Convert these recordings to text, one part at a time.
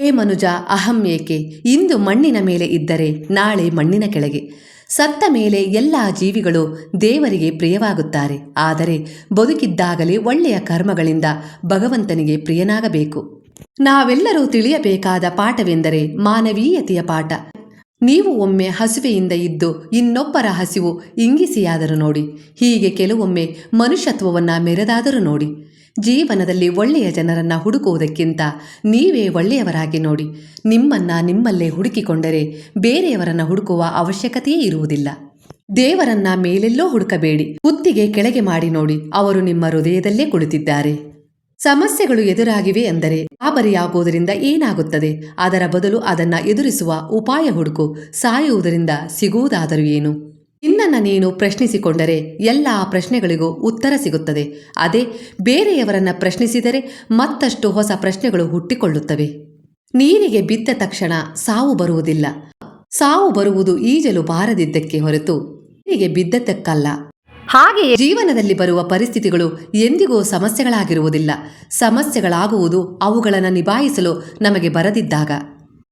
ಹೇ ಮನುಜ, ಅಹಂ ಏಕೆ? ಇಂದು ಮಣ್ಣಿನ ಮೇಲೆ ಇದ್ದರೆ ನಾಳೆ ಮಣ್ಣಿನ ಕೆಳಗೆ. ಸತ್ತ ಮೇಲೆ ಎಲ್ಲ ಜೀವಿಗಳು ದೇವರಿಗೆ ಪ್ರಿಯವಾಗುತ್ತಾರೆ. ಆದರೆ ಬದುಕಿದ್ದಾಗಲೇ ಒಳ್ಳೆಯ ಕರ್ಮಗಳಿಂದ ಭಗವಂತನಿಗೆ ಪ್ರಿಯನಾಗಬೇಕು. ನಾವೆಲ್ಲರೂ ತಿಳಿಯಬೇಕಾದ ಪಾಠವೆಂದರೆ ಮಾನವೀಯತೆಯ ಪಾಠ. ನೀವು ಒಮ್ಮೆ ಹಸಿವೆಯಿಂದ ಇದ್ದು ಇನ್ನೊಬ್ಬರ ಹಸಿವು ಇಂಗಿಸಿಯಾದರೂ ನೋಡಿ, ಹೀಗೆ ಕೆಲವೊಮ್ಮೆ ಮನುಷ್ಯತ್ವವನ್ನು ಮೆರೆದಾದರೂ ನೋಡಿ. ಜೀವನದಲ್ಲಿ ಒಳ್ಳೆಯ ಜನರನ್ನು ಹುಡುಕುವುದಕ್ಕಿಂತ ನೀವೇ ಒಳ್ಳೆಯವರಾಗಿ ನೋಡಿ, ನಿಮ್ಮನ್ನ ನಿಮ್ಮಲ್ಲೇ ಹುಡುಕಿಕೊಂಡರೆ ಬೇರೆಯವರನ್ನ ಹುಡುಕುವ ಅವಶ್ಯಕತೆಯೇ ಇರುವುದಿಲ್ಲ. ದೇವರನ್ನ ಮೇಲೆಲ್ಲೋ ಹುಡುಕಬೇಡಿ, ಕುತ್ತಿಗೆ ಕೆಳಗೆ ಮಾಡಿ ನೋಡಿ, ಅವರು ನಿಮ್ಮ ಹೃದಯದಲ್ಲೇ ಕುಳಿತಿದ್ದಾರೆ. ಸಮಸ್ಯೆಗಳು ಎದುರಾಗಿವೆ ಅಂದರೆ ಆಬರಿಯಾಗುವುದರಿಂದ ಏನಾಗುತ್ತದೆ? ಅದರ ಬದಲು ಅದನ್ನ ಎದುರಿಸುವ ಉಪಾಯ ಹುಡುಕು, ಸಾಯುವುದರಿಂದ ಸಿಗುವುದಾದರೂ ಏನು? ನಿನ್ನನ್ನು ನೀನು ಪ್ರಶ್ನಿಸಿಕೊಂಡರೆ ಎಲ್ಲ ಪ್ರಶ್ನೆಗಳಿಗೂ ಉತ್ತರ ಸಿಗುತ್ತದೆ. ಅದೇ ಬೇರೆಯವರನ್ನ ಪ್ರಶ್ನಿಸಿದರೆ ಮತ್ತಷ್ಟು ಹೊಸ ಪ್ರಶ್ನೆಗಳು ಹುಟ್ಟಿಕೊಳ್ಳುತ್ತವೆ. ನೀರಿಗೆ ಬಿದ್ದ ತಕ್ಷಣ ಸಾವು ಬರುವುದಿಲ್ಲ. ಸಾವು ಬರುವುದು ಈಜಲು ಬಾರದಿದ್ದಕ್ಕೆ ಹೊರತು ನೀರಿಗೆ ಬಿದ್ದದ್ದಕ್ಕಲ್ಲ. ಹಾಗೆಯೇ ಜೀವನದಲ್ಲಿ ಬರುವ ಪರಿಸ್ಥಿತಿಗಳು ಎಂದಿಗೂ ಸಮಸ್ಯೆಗಳಾಗಿರುವುದಿಲ್ಲ. ಸಮಸ್ಯೆಗಳಾಗುವುದು ಅವುಗಳನ್ನು ನಿಭಾಯಿಸಲು ನಮಗೆ ಬರದಿದ್ದಾಗ.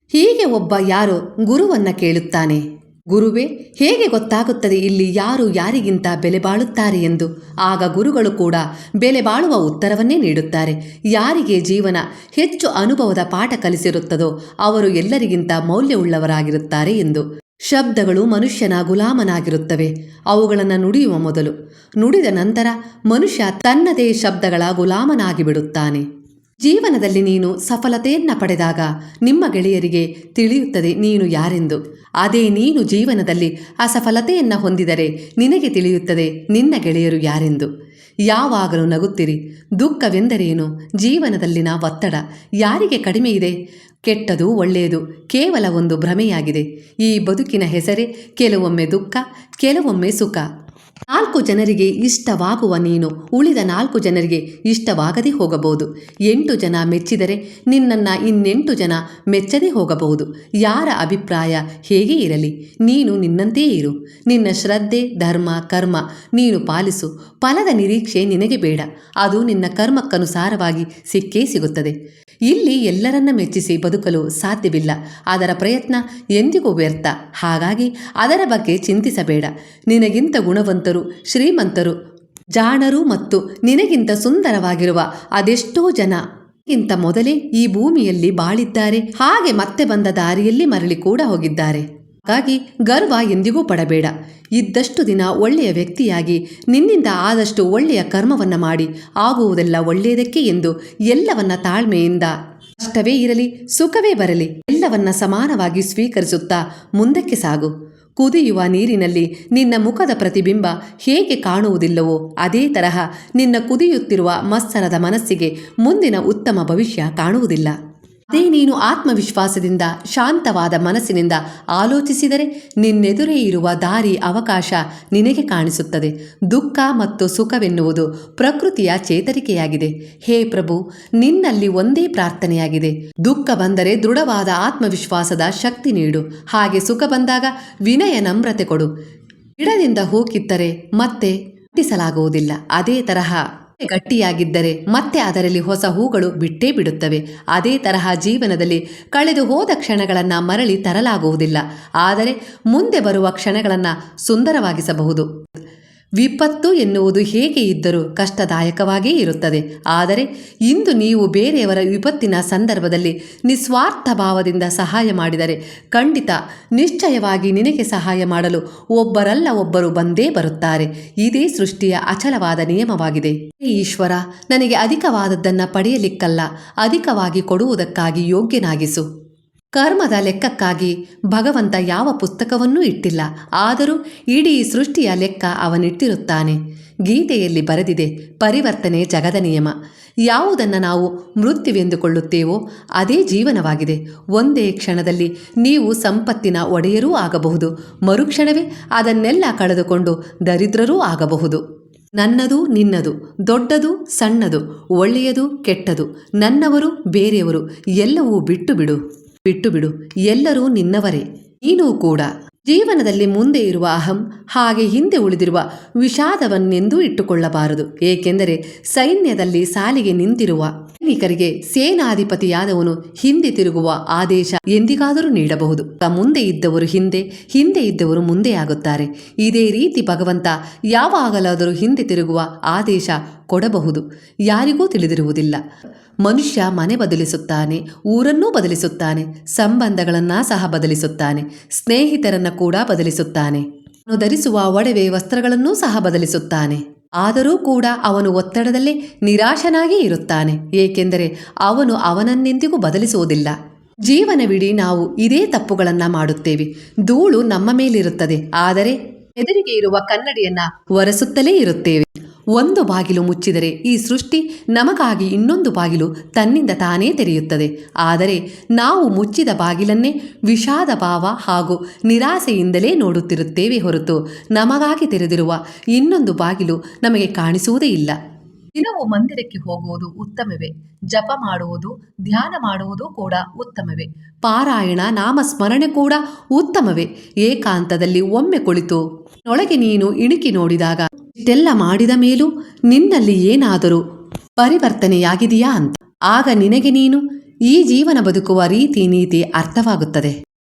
ಹೀಗೆ ಒಬ್ಬ ಯಾರೋ ಗುರುವನ್ನ ಕೇಳುತ್ತಾನೆ. ಗುರುವೇ, ಹೇಗೆ ಗೊತ್ತಾಗುತ್ತದೆ ಇಲ್ಲಿ ಯಾರು ಯಾರಿಗಿಂತ ಬೆಲೆ ಬಾಳುತ್ತಾರೆ ಎಂದು? ಆಗ ಗುರುಗಳು ಕೂಡ ಬೆಲೆ ಬಾಳುವ ಉತ್ತರವನ್ನೇ ನೀಡುತ್ತಾರೆ. ಯಾರಿಗೆ ಜೀವನ ಹೆಚ್ಚು ಅನುಭವದ ಪಾಠ ಕಲಿಸಿರುತ್ತದೋ ಅವರು ಎಲ್ಲರಿಗಿಂತ ಮೌಲ್ಯವುಳ್ಳವರಾಗಿರುತ್ತಾರೆ ಎಂದು. ಶಬ್ದಗಳು ಮನುಷ್ಯನ ಗುಲಾಮನಾಗಿರುತ್ತವೆ, ಅವುಗಳನ್ನು ನುಡಿಯುವ ಮೊದಲು. ನುಡಿದ ನಂತರ ಮನುಷ್ಯ ತನ್ನದೇ ಶಬ್ದಗಳ ಗುಲಾಮನಾಗಿ ಬಿಡುತ್ತಾನೆ ಜೀವನದಲ್ಲಿ ನೀನು ಸಫಲತೆಯನ್ನ ಪಡೆದಾಗ ನಿಮ್ಮ ಗೆಳೆಯರಿಗೆ ತಿಳಿಯುತ್ತದೆ ನೀನು ಯಾರೆಂದು. ಅದೇ ನೀನು ಜೀವನದಲ್ಲಿ ಅಸಫಲತೆಯನ್ನ ಹೊಂದಿದರೆ ನಿನಗೆ ತಿಳಿಯುತ್ತದೆ ನಿನ್ನ ಗೆಳೆಯರು ಯಾರೆಂದು. ಯಾವಾಗಲೂ ನಗುತ್ತಿರಿ. ದುಃಖವೆಂದರೇನು? ಜೀವನದಲ್ಲಿನ ಒತ್ತಡ ಯಾರಿಗೆ ಕಡಿಮೆ ಇದೆ? ಕೆಟ್ಟದು ಒಳ್ಳೆಯದು ಕೇವಲ ಒಂದು ಭ್ರಮೆಯಾಗಿದೆ. ಈ ಬದುಕಿನ ಹೆಸರೇ ಕೆಲವೊಮ್ಮೆ ದುಃಖ, ಕೆಲವೊಮ್ಮೆ ಸುಖ. ನಾಲ್ಕು ಜನರಿಗೆ ಇಷ್ಟವಾಗುವ ನೀನು. ಉಳಿದ ನಾಲ್ಕು ಜನರಿಗೆ ಇಷ್ಟವಾಗದೇ ಹೋಗಬಹುದು. ಎಂಟು ಜನ ಮೆಚ್ಚಿದರೆ ನಿನ್ನನ್ನು ಇನ್ನೆಂಟು ಜನ ಮೆಚ್ಚದೇ ಹೋಗಬಹುದು. ಯಾರ ಅಭಿಪ್ರಾಯ ಹೇಗೆ ಇರಲಿ, ನೀನು ನಿನ್ನಂತೆಯೇ ಇರು. ನಿನ್ನ ಶ್ರದ್ಧೆ, ಧರ್ಮ, ಕರ್ಮ ನೀನು ಪಾಲಿಸು. ಫಲದ ನಿರೀಕ್ಷೆ ನಿನಗೆ ಬೇಡ. ಅದು ನಿನ್ನ ಕರ್ಮಕ್ಕನುಸಾರವಾಗಿ ಸಿಕ್ಕೇ ಸಿಗುತ್ತದೆ. ಇಲ್ಲಿ ಎಲ್ಲರನ್ನ ಮೆಚ್ಚಿಸಿ ಬದುಕಲು ಸಾಧ್ಯವಿಲ್ಲ. ಅದರ ಪ್ರಯತ್ನ ಎಂದಿಗೂ ವ್ಯರ್ಥ. ಹಾಗಾಗಿ ಅದರ ಬಗ್ಗೆ ಚಿಂತಿಸಬೇಡ. ನಿನಗಿಂತ ಗುಣವಂತರು ಶ್ರೀಮಂತರು, ಜಾಣರು ಮತ್ತು ನಿನಗಿಂತ ಸುಂದರವಾಗಿರುವ ಅದೆಷ್ಟೋ ಜನ. ಇಂತ ಮೊದಲೇ ಈ ಭೂಮಿಯಲ್ಲಿ ಬಾಳಿದ್ದಾರೆ. ಹಾಗೆ ಮತ್ತೆ ಬಂದ ದಾರಿಯಲ್ಲಿ ಮರಳಿ ಕೂಡ ಹೋಗಿದ್ದಾರೆ. ಹಾಗಾಗಿ ಗರ್ವ ಎಂದಿಗೂ ಪಡಬೇಡ. ಇದ್ದಷ್ಟು ದಿನ ಒಳ್ಳೆಯ ವ್ಯಕ್ತಿಯಾಗಿ, ನಿನ್ನಿಂದ ಆದಷ್ಟು ಒಳ್ಳೆಯ ಕರ್ಮವನ್ನ ಮಾಡಿ, ಆಗುವುದೆಲ್ಲ ಒಳ್ಳೆಯದಕ್ಕೆ ಎಂದು ಎಲ್ಲವನ್ನ ತಾಳ್ಮೆಯಿಂದ ಕಷ್ಟವೇ ಇರಲಿ, ಸುಖವೇ ಬರಲಿ, ಎಲ್ಲವನ್ನ ಸಮಾನವಾಗಿ ಸ್ವೀಕರಿಸುತ್ತಾ ಮುಂದಕ್ಕೆ ಸಾಗು. ಕುದಿಯುವ ನೀರಿನಲ್ಲಿ ನಿನ್ನ ಮುಖದ ಪ್ರತಿಬಿಂಬ ಹೇಗೆ ಕಾಣುವುದಿಲ್ಲವೋ ಅದೇ ತರಹ ನಿನ್ನ ಕುದಿಯುತ್ತಿರುವ ಮತ್ಸರದ ಮನಸ್ಸಿಗೆ ಮುಂದಿನ ಉತ್ತಮ ಭವಿಷ್ಯ ಕಾಣುವುದಿಲ್ಲ. ಅದೇ ನೀನು ಆತ್ಮವಿಶ್ವಾಸದಿಂದ, ಶಾಂತವಾದ ಮನಸ್ಸಿನಿಂದ ಆಲೋಚಿಸಿದರೆ ನಿನ್ನೆದುರೇ ಇರುವ ದಾರಿ ಅವಕಾಶ ನಿನಗೆ ಕಾಣಿಸುತ್ತದೆ. ದುಃಖ ಮತ್ತು ಸುಖವೆನ್ನುವುದು ಪ್ರಕೃತಿಯ ಚೇತರಿಕೆಯಾಗಿದೆ. ಹೇ ಪ್ರಭು, ನಿನ್ನಲ್ಲಿ ಒಂದೇ ಪ್ರಾರ್ಥನೆಯಾಗಿದೆ. ದುಃಖ ಬಂದರೆ ದೃಢವಾದ ಆತ್ಮವಿಶ್ವಾಸದ ಶಕ್ತಿ ನೀಡು. ಹಾಗೆ ಸುಖ ಬಂದಾಗ ವಿನಯ ನಮ್ರತೆ ಕೊಡು. ಗಿಡದಿಂದ ಹೂ ಕಿತ್ತರೆ ಮತ್ತೆ ಹುಟ್ಟಿಸಲಾಗುವುದಿಲ್ಲ ಅದೇ ತರಹ ಗಟ್ಟಿಯಾಗಿದ್ದರೆ ಮತ್ತೆ ಅದರಲ್ಲಿ ಹೊಸ ಹೂಗಳು ಬಿಟ್ಟೇ ಬಿಡುತ್ತವೆ. ಅದೇ ತರಹ ಜೀವನದಲ್ಲಿ ಕಳೆದು ಹೋದ ಕ್ಷಣಗಳನ್ನು ಮರಳಿ ತರಲಾಗುವುದಿಲ್ಲ. ಆದರೆ ಮುಂದೆ ಬರುವ ಕ್ಷಣಗಳನ್ನು ಸುಂದರವಾಗಿಸಬಹುದು. ವಿಪತ್ತು ಎನ್ನುವುದು ಹೇಗೆ ಇದ್ದರೂ ಕಷ್ಟದಾಯಕವಾಗೇ ಇರುತ್ತದೆ. ಆದರೆ ಇಂದು ನೀವು ಬೇರೆಯವರ ವಿಪತ್ತಿನ ಸಂದರ್ಭದಲ್ಲಿ ನಿಸ್ವಾರ್ಥ ಭಾವದಿಂದ ಸಹಾಯ ಮಾಡಿದರೆ ಖಂಡಿತ ನಿಶ್ಚಯವಾಗಿ ನಿನಗೆ ಸಹಾಯ ಮಾಡಲು ಒಬ್ಬರಲ್ಲ ಒಬ್ಬರು ಬಂದೇ ಬರುತ್ತಾರೆ. ಇದೇ ಸೃಷ್ಟಿಯ ಅಚಲವಾದ ನಿಯಮವಾಗಿದೆ. ಈಶ್ವರ, ನನಗೆ ಅಧಿಕವಾದದ್ದನ್ನು ಪಡೆಯಲಿಕ್ಕಲ್ಲ. ಅಧಿಕವಾಗಿ ಕೊಡುವುದಕ್ಕಾಗಿ ಯೋಗ್ಯನಾಗಿಸು. ಕರ್ಮದ ಲೆಕ್ಕಕ್ಕಾಗಿ ಭಗವಂತ ಯಾವ ಪುಸ್ತಕವನ್ನೂ ಇಟ್ಟಿಲ್ಲ. ಆದರೂ ಇಡೀ ಸೃಷ್ಟಿಯ ಲೆಕ್ಕ ಅವನಿಟ್ಟಿರುತ್ತಾನೆ. ಗೀತೆಯಲ್ಲಿ ಬರೆದಿದೆ, ಪರಿವರ್ತನೆ ಜಗದ ನಿಯಮ. ಯಾವುದನ್ನು ನಾವು ಮೃತ್ಯುವೆಂದುಕೊಳ್ಳುತ್ತೇವೋ ಅದೇ ಜೀವನವಾಗಿದೆ. ಒಂದೇ ಕ್ಷಣದಲ್ಲಿ ನೀವು ಸಂಪತ್ತಿನ ಒಡೆಯರೂ ಆಗಬಹುದು. ಮರುಕ್ಷಣವೇ ಅದನ್ನೆಲ್ಲ ಕಳೆದುಕೊಂಡು ದರಿದ್ರರೂ ಆಗಬಹುದು. ನನ್ನದು ನಿನ್ನದು, ದೊಡ್ಡದು ಸಣ್ಣದು, ಒಳ್ಳೆಯದು ಕೆಟ್ಟದು, ನನ್ನವರು ಬೇರೆಯವರು ಎಲ್ಲವೂ ಬಿಟ್ಟು ಬಿಡು. ಬಿಟ್ಟು ಬಿಡು ಎಲ್ಲರೂ ನಿನ್ನವರೇ. ನೀನೂ ಕೂಡ. ಜೀವನದಲ್ಲಿ ಮುಂದೆ ಇರುವ ಅಹಂ, ಹಾಗೆ ಹಿಂದೆ ಉಳಿದಿರುವ ವಿಷಾದವನ್ನೆಂದೂ ಇಟ್ಟುಕೊಳ್ಳಬಾರದು. ಏಕೆಂದರೆ ಸೈನ್ಯದಲ್ಲಿ ಸಾಲಿಗೆ ನಿಂತಿರುವ ಸೈನಿಕರಿಗೆ ಸೇನಾಧಿಪತಿಯಾದವನು ಹಿಂದೆ ತಿರುಗುವ ಆದೇಶ ಎಂದಿಗಾದರೂ ನೀಡಬಹುದು. ಮುಂದೆ ಇದ್ದವರು ಹಿಂದೆ ಹಿಂದೆ ಇದ್ದವರು ಮುಂದೆ ಆಗುತ್ತಾರೆ. ಇದೇ ರೀತಿ ಭಗವಂತ ಯಾವಾಗಲಾದರೂ ಹಿಂದೆ ತಿರುಗುವ ಆದೇಶ ಕೊಡಬಹುದು. ಯಾರಿಗೂ ತಿಳಿದಿರುವುದಿಲ್ಲ. ಮನುಷ್ಯ ಮನೆ ಬದಲಿಸುತ್ತಾನೆ, ಊರನ್ನೂ ಬದಲಿಸುತ್ತಾನೆ, ಸಂಬಂಧಗಳನ್ನ ಸಹ ಬದಲಿಸುತ್ತಾನೆ, ಸ್ನೇಹಿತರನ್ನ ಕೂಡ ಬದಲಿಸುತ್ತಾನೆ. ಧರಿಸುವ ಒಡವೆ, ವಸ್ತ್ರಗಳನ್ನೂ ಸಹ ಬದಲಿಸುತ್ತಾನೆ. ಆದರೂ ಕೂಡ ಅವನು ಒತ್ತಡದಲ್ಲಿ ನಿರಾಶನಾಗಿ ಇರುತ್ತಾನೆ, ಏಕೆಂದರೆ ಅವನು ಅವನನ್ನೆಂದಿಗೂ ಬದಲಿಸುವುದಿಲ್ಲ. ಜೀವನವಿಡೀ ನಾವು ಇದೇ ತಪ್ಪುಗಳನ್ನ ಮಾಡುತ್ತೇವೆ. ಧೂಳು ನಮ್ಮ ಮೇಲಿರುತ್ತದೆ, ಆದರೆ ಎದುರಿಗೆ ಇರುವ ಕನ್ನಡಿಯನ್ನ ಒರೆಸುತ್ತಲೇ ಇರುತ್ತೇವೆ. ಒಂದು ಬಾಗಿಲು ಮುಚ್ಚಿದರೆ ಈ ಸೃಷ್ಟಿ ನಮಗಾಗಿ ಇನ್ನೊಂದು ಬಾಗಿಲು ತನ್ನಿಂದ ತಾನೇ ತೆರೆಯುತ್ತದೆ. ಆದರೆ ನಾವು ಮುಚ್ಚಿದ ಬಾಗಿಲನ್ನೇ ವಿಷಾದ ಭಾವ ಹಾಗೂ ನಿರಾಸೆಯಿಂದಲೇ ನೋಡುತ್ತಿರುತ್ತೇವೆ ಹೊರತು ನಮಗಾಗಿ ತೆರೆದಿರುವ ಇನ್ನೊಂದು ಬಾಗಿಲು ನಮಗೆ ಕಾಣಿಸುವುದೇ ಇಲ್ಲ. ದಿನವೂ ಮಂದಿರಕ್ಕೆ ಹೋಗುವುದು ಉತ್ತಮವೇ. ಜಪ ಮಾಡುವುದು, ಧ್ಯಾನ ಮಾಡುವುದು ಕೂಡ ಉತ್ತಮವೇ. ಪಾರಾಯಣ, ನಾಮಸ್ಮರಣೆ ಕೂಡ ಉತ್ತಮವೇ. ಏಕಾಂತದಲ್ಲಿ ಒಮ್ಮೆ ಕುಳಿತು, ನೊಳಗೆ ನೀನು ಇಣುಕಿ ನೋಡಿದಾಗ ಇಷ್ಟೆಲ್ಲ ಮಾಡಿದ ಮೇಲೂ ನಿನ್ನಲ್ಲಿ ಏನಾದರೂ ಪರಿವರ್ತನೆಯಾಗಿದೆಯಾ ಅಂತ. ಆಗ ನಿನಗೆ ನೀನು ಈ ಜೀವನ ಬದುಕುವ ರೀತಿ ನೀತಿ ಅರ್ಥವಾಗುತ್ತದೆ.